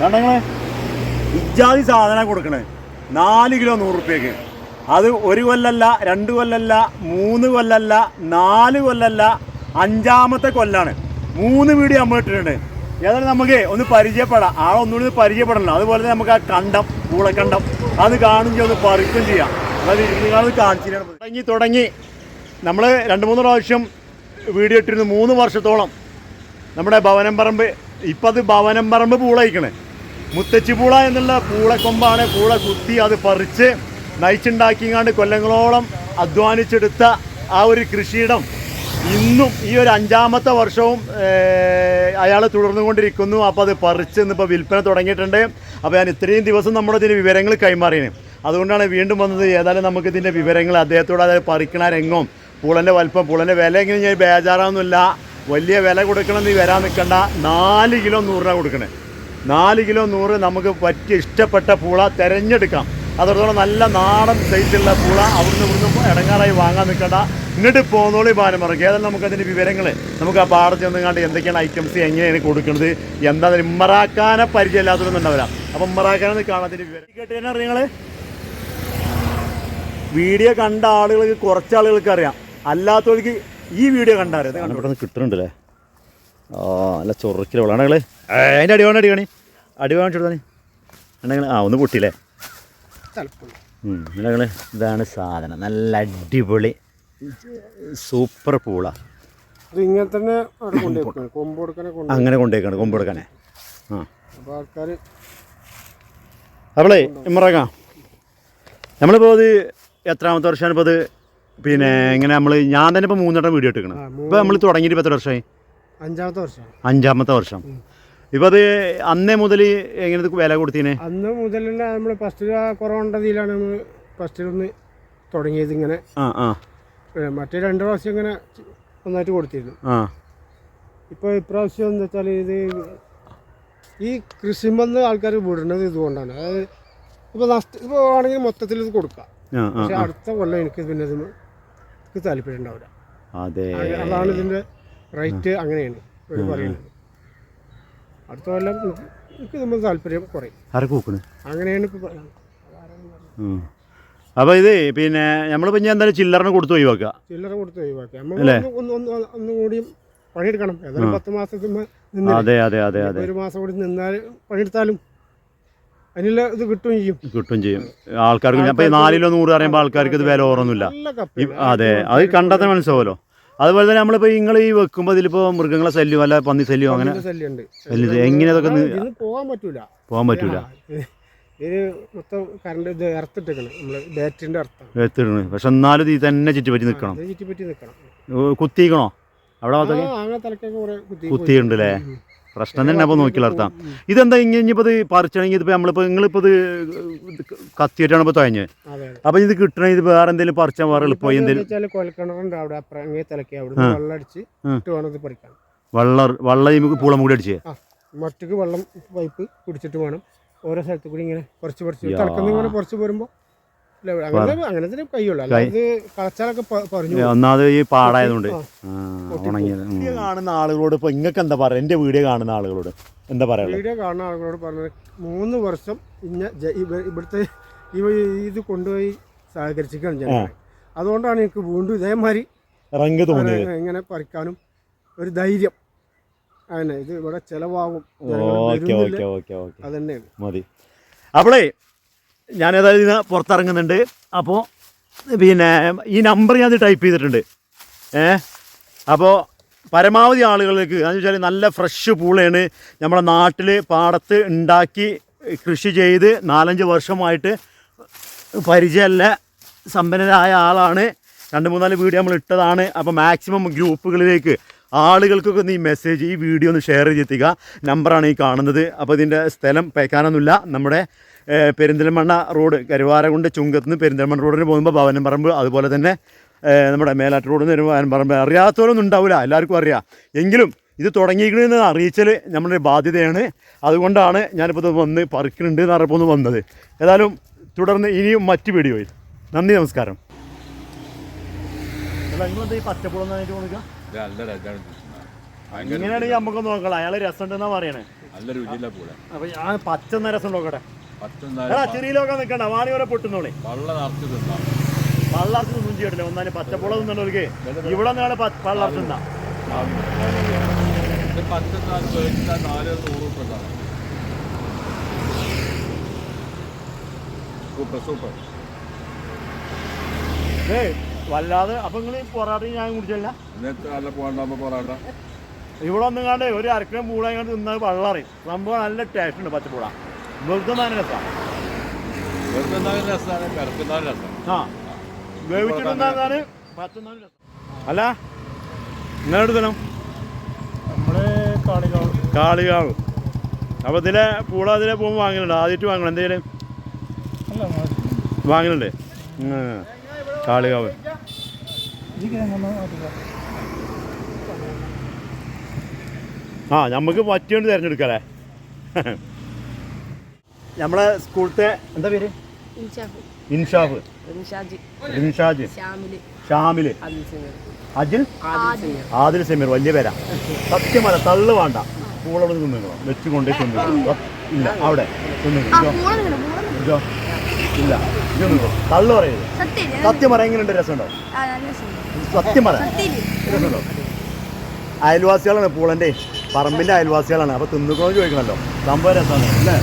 കണ്ടങ്ങളെ ഇജാതി സാധനം കൊടുക്കണേ. നാല് കിലോ നൂറ് റുപ്യക്ക് അത് ഒരു കൊല്ലല്ല രണ്ട് കൊല്ലല്ല മൂന്ന് കൊല്ലല്ല നാല് കൊല്ലല്ല അഞ്ചാമത്തെ കൊല്ലാണ്. മൂന്ന് വീട് നമ്മൾ ഇട്ടിട്ടുണ്ട്. ഏതായാലും നമുക്ക് ഒന്ന് പരിചയപ്പെടാം. ആ ഒന്നുകൂടി ഒന്ന് പരിചയപ്പെടണം. അതുപോലെ തന്നെ നമുക്ക് ആ കണ്ടം പൂളക്കണ്ടം അത് കാണുകയും ഒന്ന് പറിക്കുകയും ചെയ്യാം. അതായത് നിങ്ങളത് കാണിച്ചു തുടങ്ങി തുടങ്ങി. നമ്മൾ രണ്ട് മൂന്ന് പ്രാവശ്യം വീഡിയോ ഇട്ടിരുന്നു. മൂന്ന് വർഷത്തോളം. നമ്മുടെ ഭവനം പറമ്പ് ഇപ്പം അത് ഭവനം പറമ്പ് പൂളയിക്കണേ. മുത്തച്ചി പൂള എന്നുള്ള പൂളക്കൊമ്പാണ് പൂള കുത്തി അത് പറിച്ച് നയിച്ചുണ്ടാക്കിങ്ങാണ്ട് കൊല്ലങ്ങളോളം അധ്വാനിച്ചെടുത്ത ആ ഒരു കൃഷിയിടം ഇന്നും ഈ ഒരു അഞ്ചാമത്തെ വർഷവും അയാൾ തുടർന്നുകൊണ്ടിരിക്കുന്നു. അപ്പോൾ അത് പറിച്ച് ഇന്നിപ്പോൾ വിൽപ്പന തുടങ്ങിയിട്ടുണ്ട്. അപ്പോൾ ഞാൻ ഇത്രയും ദിവസം നമ്മുടെ ഇതിന് വിവരങ്ങൾ കൈമാറിയത് അതുകൊണ്ടാണ് വീണ്ടും വന്നത് ഏതായാലും നമുക്ക് ഇതിന്റെ വിവരങ്ങൾ അദ്ദേഹത്തോട് അതായത് പറിക്കണ രംഗവും പൂളന്റെ വലിപ്പം പൂളന്റെ വില എങ്ങനെ ഞാൻ ബേജാറാവുന്നില്ല വലിയ വില കൊടുക്കണമെന്ന് വരാൻ നിൽക്കണ്ട. നാല് കിലോ നൂറ് രൂപ കൊടുക്കണേ. നാല് കിലോ നൂറ് നമുക്ക് പറ്റിയ ഇഷ്ടപ്പെട്ട പൂള തിരഞ്ഞെടുക്കാം. അതോടൊപ്പം നല്ല നാടൻ സൈസുള്ള പൂള അവിടുന്ന് ഇവിടുന്ന് ഇടങ്ങാറായി വാങ്ങാൻ നിൽക്കണ്ട. ഇങ്ങോട്ട് പോകുന്നോളി ഭാരം പറയും ഏതായാലും നമുക്കതിന്റെ വിവരങ്ങൾ നമുക്ക് ആ പാടത്ത് ചെന്നുകാണ്ട് എന്തൊക്കെയാണ് ഐറ്റംസ് എങ്ങനെയാണ് കൊടുക്കുന്നത്. എന്താ ഇമ്മറാക്കാനെ പരിചയമില്ലാത്തതൊന്നുണ്ടാവില്ല അപ്പം ഇമ്മറാക്കാനെന്ന് കാണാതിന്റെ വിവരം. കേട്ടേനെ അറിയങ്ങൾ വീഡിയോ കണ്ട ആളുകൾക്ക് കുറച്ച് ആളുകൾക്ക് അറിയാം. അല്ലാത്തവർക്ക് ഈ വീഡിയോ കണ്ടറിയാം കിട്ടുന്നുണ്ടല്ലേ? ആ നല്ല ചൊറുക്കിൽ വിളാണകൾ അതിന്റെ അടി വേണം അടി കാണി അടി വാങ്ങിച്ചു കൊടുത്താണി ഉണ്ടെങ്കിൽ ആ ഒന്ന് പൊട്ടിയില്ലേ നിങ്ങൾ ഇതാണ് സാധനം. നല്ല അടിപൊളി സൂപ്പർ പൂള. ഇങ്ങനെ തന്നെ അവിടെ കൊണ്ടുപോയി കൊമ്പ് അങ്ങനെ കൊടുക്കാനേ. ആ. ആൾക്കാർ അവളേ ഇമ്മറക്കാം നമ്മളിപ്പോൾ അത് എത്രാമത്തെ വർഷമാണ് ഇപ്പോൾ അത് പിന്നെ ഇങ്ങനെ നമ്മൾ ഞാൻ തന്നെ ഇപ്പോൾ മൂന്നെണ്ണം വീഡിയോ ഇട്ടിരിക്കണം. ഇപ്പോൾ നമ്മൾ തുടങ്ങിയിട്ട് ഇപ്പോൾ എത്ര വർഷമായി? അഞ്ചാമത്തെ വർഷം. അഞ്ചാമത്തെ വർഷം. ഇപ്പൊ അത് അന്നേ മുതൽ എങ്ങനെ വില കൊടുത്തീനെ? അന്ന് മുതൽ നമ്മൾ ഫസ്റ്റ് കുറവുണ്ടതിലാണ് നമ്മൾ ഫസ്റ്റിലൊന്ന് തുടങ്ങിയത് ഇങ്ങനെ. ആ ആ. മറ്റേ രണ്ട് പ്രാവശ്യം ഇങ്ങനെ നന്നായിട്ട് കൊടുത്തിരുന്നു. ആ. ഇപ്പോൾ ഇപ്രാവശ്യം എന്താ വെച്ചാൽ ഇത് ഈ കൃഷിമെന്ന് ആൾക്കാർ വിടുന്നത് ഇതുകൊണ്ടാണ്. അതായത് ഇപ്പോൾ നഷ്ട ഇപ്പോൾ ആണെങ്കിൽ മൊത്തത്തിൽ ഇത് കൊടുക്കാം. പക്ഷെ അടുത്ത കൊല്ലം എനിക്ക് പിന്നെ ഇത് താല്പര്യം ഉണ്ടാവില്ല. അതാണ് ഇതിന്റെ റേറ്റ് അങ്ങനെയാണ് ഇവർ പറയുന്നത്. അടുത്ത കൊല്ലം എനിക്ക് നമ്മൾ താല്പര്യം കുറയും. അങ്ങനെയാണ് ഇപ്പോൾ അപ്പോൾ ഇത് പിന്നെ നമ്മളിപ്പോൾ ഞാൻ എന്തായാലും ചില്ലറിന് കൊടുത്ത് ഒഴിവാക്കുക. ചില്ലറ കൊടുത്ത് ഒഴിവാക്കുക. നമ്മൾ ഒന്ന് ഒന്ന് പണിയെടുക്കണം. ഏതായാലും പത്ത് മാസത്തിൽ അതെ അതെ അതെ അതെ. ഒരു മാസം കൂടി നിന്നാൽ പണിയെടുത്താലും അതിനുള്ള ഇത് കിട്ടും ചെയ്യും. കിട്ടും ചെയ്യും. ആൾക്കാർക്ക് അപ്പോൾ നാലിലോ നൂറ് പറയുമ്പോൾ ആൾക്കാർക്ക് ഇത് വില ഓർമ്മൊന്നുമില്ല അതെ. അത് കണ്ടെത്താൻ മനസ്സിലാവുമല്ലോ അതുപോലെ തന്നെ നമ്മളിപ്പോൾ നിങ്ങൾ ഈ വെക്കുമ്പോൾ ഇതിലിപ്പോൾ മൃഗങ്ങളെ ശല്യം അല്ല പന്നി ശല്യം അങ്ങനെ? ശല്യം എങ്ങനെ അതൊക്കെ പോകാൻ പറ്റൂല. പോകാൻ പറ്റൂല? ഇത് മൊത്തം കറണ്ട് ഇത് ഇറത്തിട്ടേക്കണം നമ്മൾ ബാറ്ററിന്റെ അർത്ഥം എത്തിടുന്നു പക്ഷെ എന്നാലും ഇത് തന്നെ ചുറ്റിപ്പറ്റി നിൽക്കണം ചുറ്റിപ്പറ്റി നിൽക്കണം കുത്തിക്കണോ? അവിടെ ആ ഭാഗത്തൊക്കെ? തലക്കൊക്കെ കുറെ കുത്തി കുത്തിയിട്ടുണ്ട് അല്ലേ പ്രശ്നം തന്നെ അപ്പോൾ നോക്കി വളർത്താം. ഇതെന്താ ഇങ്ങനെ ഇനിയിപ്പോൾ ഇത് പറിച്ചണമെങ്കിൽ ഇതിപ്പോൾ നമ്മളിപ്പോൾ നിങ്ങളിപ്പോൾ ഇത് കത്തിയിട്ടാണ് ഇപ്പോൾ തുഴഞ്ഞ് അപ്പോൾ ഇത് കിട്ടണമെങ്കിൽ ഇത് വേറെ എന്തെങ്കിലും പറിച്ചാൽ വേറെ എളുപ്പമായി എന്തെങ്കിലും കൊലക്കിണറുണ്ട് അവിടെ അവിടെ വെള്ളം അടിച്ച് ആ. ഇട്ട് വേണം ഇത് പറിക്കാൻ. വെള്ളം വെള്ളം നമുക്ക് പൂളം കൂടി അടിച്ചേ? മറ്റക്ക് വെള്ളം പൈപ്പ് കുടിച്ചിട്ട് വേണം. ഓരോ സ്ഥലത്ത് കൂടി ഇങ്ങനെ കുറച്ച് കുറച്ച് ഇങ്ങനെ കുറച്ച് പോരുമ്പോൾ അങ്ങനെ കഴിയുള്ളൂ കളച്ചാലൊക്കെ പറഞ്ഞു. ഒന്നാമത് ഈ പാടായതുകൊണ്ട്. വീഡിയോ കാണുന്ന ആളുകളോട് ഇപ്പൊ ഇങ്ങക്ക് എന്താ പറയാ? എന്റെ വീഡിയോ കാണുന്ന ആളുകളോട് എന്താ പറയാ? വീഡിയോ കാണുന്ന ആളുകളോട് പറഞ്ഞത് മൂന്ന് വർഷം ഇന്ന ഇവിടുത്തെ ഇവ ഇത് കൊണ്ടുപോയി സഹകരിച്ചിരിക്കുകയാണ് ജനങ്ങൾ അതുകൊണ്ടാണ് എനിക്ക് വീണ്ടും ഇതേമാതിരി റങ്ക് തോന്നിയത്. ഇങ്ങനെ പറിക്കാനും ഒരു ധൈര്യം. അങ്ങനെ ഇത് ഇവിടെ ചെലവാകും. അതന്നെയാണ് മതി. അപ്പോളേ ഞാൻ ഏതായാലും ഇതിന് പുറത്തിറങ്ങുന്നുണ്ട്. അപ്പോൾ പിന്നെ ഈ നമ്പർ ഞാൻ ടൈപ്പ് ചെയ്തിട്ടുണ്ട്. ഏ? അപ്പോൾ പരമാവധി ആളുകളിലേക്ക് എന്ന് വെച്ചാൽ നല്ല ഫ്രഷ് പൂളയാണ് നമ്മുടെ നാട്ടിൽ പാടത്ത് ഉണ്ടാക്കി കൃഷി ചെയ്ത് നാലഞ്ച് വർഷമായിട്ട് പരിചയമല്ല സമ്പന്നരായ ആളാണ്. രണ്ട് മൂന്നാൽ വീഡിയോ നമ്മൾ ഇട്ടതാണ്. അപ്പോൾ മാക്സിമം ഗ്രൂപ്പുകളിലേക്ക് ആളുകൾക്കൊക്കെ ഒന്ന് ഈ മെസ്സേജ് ഈ വീഡിയോ ഒന്ന് ഷെയർ ചെയ്തെത്തിക്കുക. നമ്പറാണ് ഈ കാണുന്നത്. അപ്പോൾ ഇതിന്റെ സ്ഥലം പേക്കാനൊന്നുമില്ല. നമ്മുടെ പെരിന്തൽമണ്ണ റോഡ് കരുവാരകുണ്ട് ചുങ്കത്ത് നിന്ന് പെരിന്തൽമണ്ണ റോഡിന് പോകുമ്പോൾ ഭവനം പറമ്പ് അതുപോലെ തന്നെ നമ്മുടെ മേലാറ്റ് റോഡിൽ നിന്ന് വരുമ്പോൾ പറമ്പ് അറിയാത്തവരൊന്നും ഉണ്ടാവില്ല എല്ലാവർക്കും അറിയാം. എങ്കിലും ഇത് തുടങ്ങിയിരിക്കണമെന്ന് അറിയിച്ചൽ നമ്മുടെ ബാധ്യതയാണ്. അതുകൊണ്ടാണ് ഞാനിപ്പോൾ ഇത് വന്ന് പറിക്കുന്നുണ്ട് എന്ന് പറഞ്ഞപ്പോൾ ഒന്ന് വന്നത്. ഏതായാലും തുടർന്ന് ഇനിയും മറ്റു വീഡിയോയിൽ. നന്ദി നമസ്കാരം. ഈ പച്ചപ്പുളം ഇങ്ങനെയാണെങ്കിൽ നമുക്ക് നോക്കണം. അയാൾ രസമുണ്ടെന്നാ പറയണേ. നല്ല രുചിയില്ല പൂള. അപ്പൊ ഞാൻ പച്ച രസം നോക്കട്ടെ. എടാ ചെറിയിലൊക്കെ നിൽക്കണ്ട വാണി വരെ പൊട്ടുന്നോളെ. ഒന്നും ചെയ്യട്ടില്ല ഒന്നാലും പച്ചപ്പുള ഇവിടെ നിന്നാണ് തിന്നാ. Super super. ഏയ് വല്ലാതെ അപ്പൊ നിങ്ങൾ പൊറാട്ടയും ഞാൻ കുടിച്ചല്ല പൊറാട്ട. ഇവിടെ വന്നുകാണ്ട് ഒരു അരക്കിലും പൂള കണ്ട് തിന്നാൽ വള്ളറി സംഭവം നല്ല ടേസ്റ്റ് ഉണ്ട് പച്ചപ്പുള. വെറുതെ രസമാണ് വെറുതെ രസമാണ് കിടക്കുന്നാലും രസമാണ് ആ. വേവിച്ചിട്ടുണ്ടാകാന് പറ്റുന്നാലും രസം. അല്ല നിങ്ങളുടെ സ്ഥലം കാളികാവ്. അപ്പോൾ ഇതിലെ പൂള ഇതിലെ പോകുമ്പോൾ വാങ്ങലുണ്ട്? ആദ്യമായിട്ട് വാങ്ങണം? എന്തെങ്കിലും? അല്ല വാങ്ങലുണ്ട്. കാളികാവ്. ആ നമുക്ക് പറ്റിയോണ്ട് തിരഞ്ഞെടുക്കല്ലേ? നമ്മളെ സ്കൂളത്തെ എന്താ പേര്? ഇൻഷാഫ് റിൻഷാജ്. ഷാമിൽ അജിൽ ആദിൽ സമീർ. വലിയ പേരാ. സത്യമല്ല തള്ള് വേണ്ട. പൂളവിടെ തിന്നുകളോ വെച്ച് കൊണ്ടേ ഇല്ല അവിടെ തിന്നുകളോ ഇല്ല തള്ള് പറയത് തള്ളു പറയരുത്. സത്യം പറ എങ്ങനെയുണ്ട് രസമുണ്ടോ? സത്യം പറ രസമുണ്ടോ? അയൽവാസികളാണ് പൂളന്റെ പറമ്പിന്റെ അയൽവാസികളാണ്. അപ്പൊ തിന്നുക്കോ ചോദിക്കണല്ലോ. സംഭവം രസമാണ്. അല്ലേ?